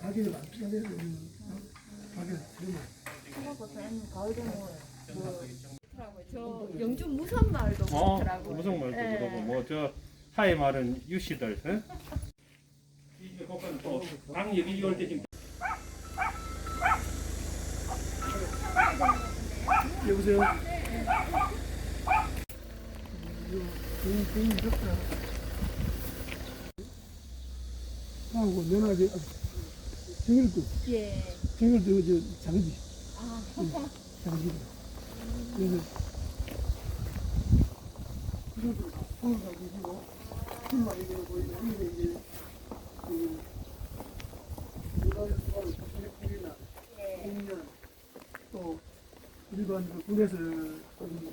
가게를 맞춰야 돼요. 가게 들으면. 저 영준 무선 마을도 어, 그렇더라고요. 무슨 말도 네. 그러고 뭐 저 하이 말은 유씨들 이게 또방 여기 올때 지금 여보세요? 괜히 늦었다. 하고 면하게 정일도 예. 정일도 저 장지 아, 장지. 그래서 그래도 오늘 가지고 힘만 이겨 보이면 이게 이제 그 일반 수반 국립국이나 공연 또 일반 그 군에서 그,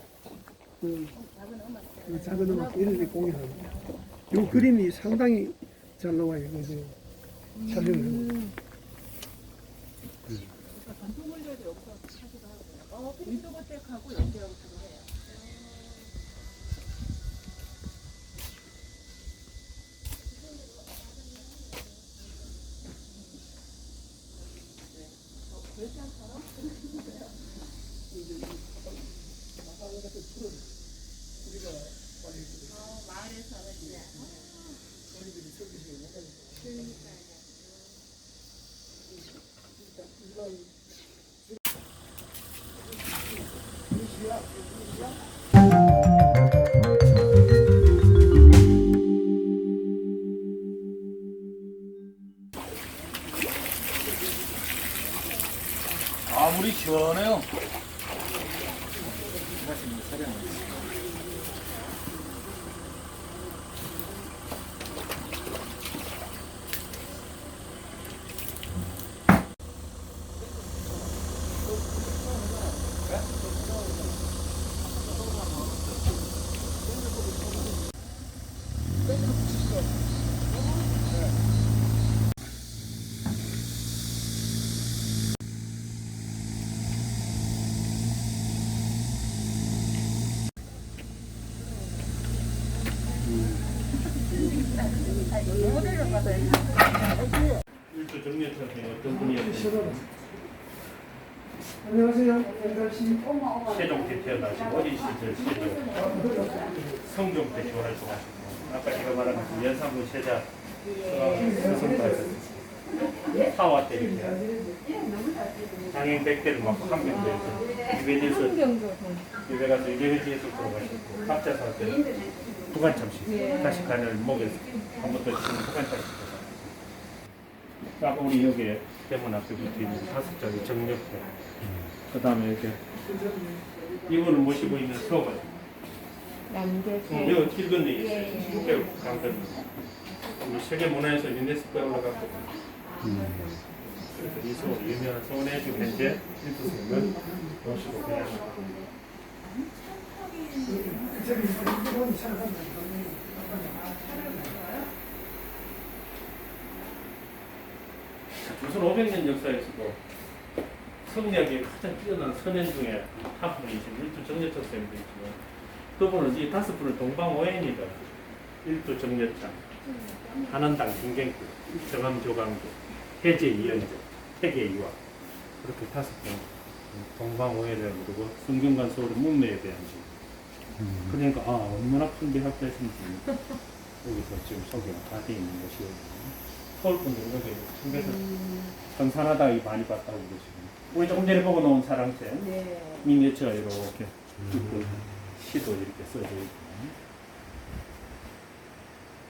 그그 작은 음악 이런 데 공연하고 요 그림이 상당히 잘 나와요. 그래서 촬영을 전통문제도 여기서 하기도 하고요. 어, 밀도고택하고 연결하고 아 물이 시원해요. 일조 정리처럼 어떤 분이었어요? 안녕하세요. 세종 때 태어나시고 어린 시절 세종 성종 때 교활동하시고 아까 제가 말한 그 연산군 세자 스승까지 사화 때 이렇게 장행 100대를 맞고 한명대에서 유배지에서 유배 가서 유배지에서 들어가셨고 갑자사 때 부관참식 다시 간을 목에서 한 번더 치는 부관참식 아까 우리 여기 대문 앞에 붙어 있는 다섯 장의 정력대 그 다음에 이렇게 이분을 모시고 있는 서원 남대 응, 여기 길건 데 있어요. 배우 강건 우리 세계 문화에서 유네스코에 올라갔거든요 그래서 이 서원 유명한 서원에 지금 현재 일부스님을 모시고 그냥 조선 500년 역사에서도 성리학의 가장 뛰어난 선현 중에 한 분이신 일두 정여창 쌤도 있지만 그분은 이 다섯 분을 동방오행이다. 일두 정여창, 한원당 김경구, 정암조강조, 해제 이연재, 태계 이화 그렇게 다섯 분 동방오해를 부르고 성균관 서울의 문매에 대한 지 그러니까 아 얼마나 큰 대학자신지 여기서 지금 소개가 다 돼 있는 것이거든요. 서울 분들은 여기 청계서 선산하다 많이 봤다고 그러시고. 우리 조금 전에 보고 놓은 사랑채 네. 미니어처가 이렇게 있고 시도 이렇게 써져 있고